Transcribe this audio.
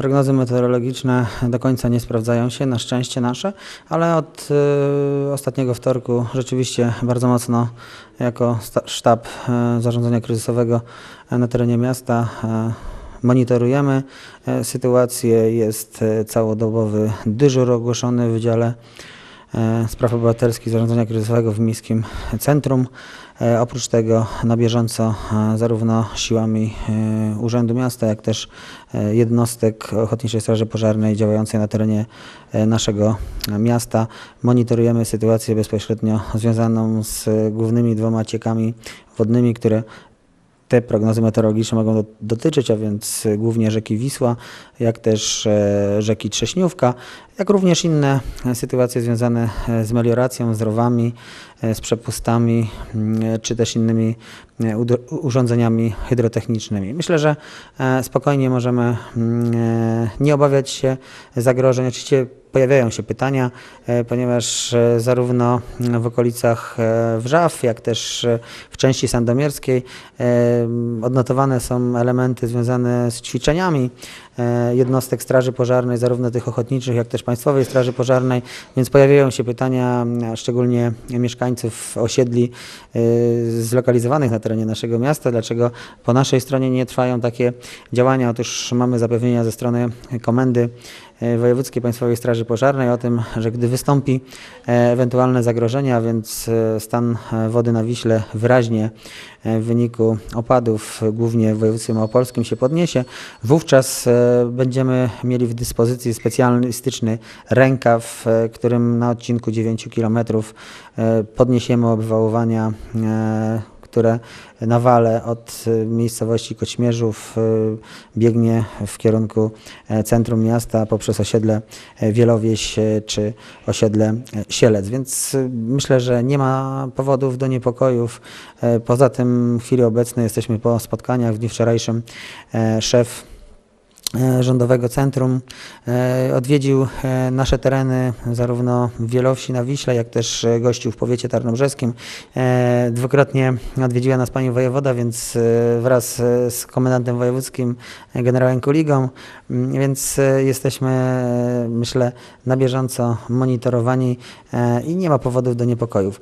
Prognozy meteorologiczne do końca nie sprawdzają się, na szczęście nasze, ale od y, ostatniego wtorku rzeczywiście bardzo mocno jako sztab y, zarządzania kryzysowego na terenie miasta y, monitorujemy y, sytuację. Jest y, całodobowy dyżur ogłoszony w Wydziale Spraw Obywatelskich Zarządzania Kryzysowego w Miejskim Centrum. E, Oprócz tego na bieżąco e, zarówno siłami e, Urzędu Miasta, jak też e, jednostek Ochotniczej Straży Pożarnej działającej na terenie e, naszego miasta monitorujemy sytuację bezpośrednio związaną z głównymi dwoma ciekami wodnymi, które te prognozy meteorologiczne mogą do, dotyczyć, a więc głównie rzeki Wisła, jak też e, rzeki Trześniówka, jak również inne sytuacje związane e, z melioracją, z rowami, e, z przepustami, mm, czy też innymi urządzeniami hydrotechnicznymi. Myślę, że spokojnie możemy mm, nie obawiać się zagrożeń. Oczywiście pojawiają się pytania, e, ponieważ e, zarówno w okolicach e, Wrzaw, jak też w części sandomierskiej odnotowane są elementy związane z ćwiczeniami jednostek Straży Pożarnej, zarówno tych ochotniczych, jak też Państwowej Straży Pożarnej, więc pojawiają się pytania, szczególnie mieszkańców osiedli zlokalizowanych na terenie naszego miasta, dlaczego po naszej stronie nie trwają takie działania. Otóż mamy zapewnienia ze strony Komendy Wojewódzkiej Państwowej Straży Pożarnej o tym, że gdy wystąpi e, ewentualne zagrożenie, a więc e, stan e, wody na Wiśle wyraźnie e, w wyniku opadów, e, głównie w województwie małopolskim się podniesie, wówczas e, będziemy mieli w dyspozycji specjalistyczny rękaw, e, którym na odcinku 9 km podniesiemy obwałowania e, które na wale od e, miejscowości Koćmierzów e, biegnie w kierunku e, centrum miasta poprzez osiedle e, Wielowieś e, czy osiedle Sielec. Więc e, myślę, że nie ma powodów do niepokojów. Poza tym w chwili obecnej jesteśmy po spotkaniach. W dniu wczorajszym szef Rządowego Centrum e, odwiedził e, nasze tereny zarówno w Wielowsi na Wiśle, jak też e, gościł w powiecie tarnobrzeskim. E, Dwukrotnie odwiedziła nas pani wojewoda, więc e, wraz e, z komendantem wojewódzkim e, generałem Kuligą, Mm, więc e, jesteśmy e, myślę na bieżąco monitorowani e, i nie ma powodów do niepokojów.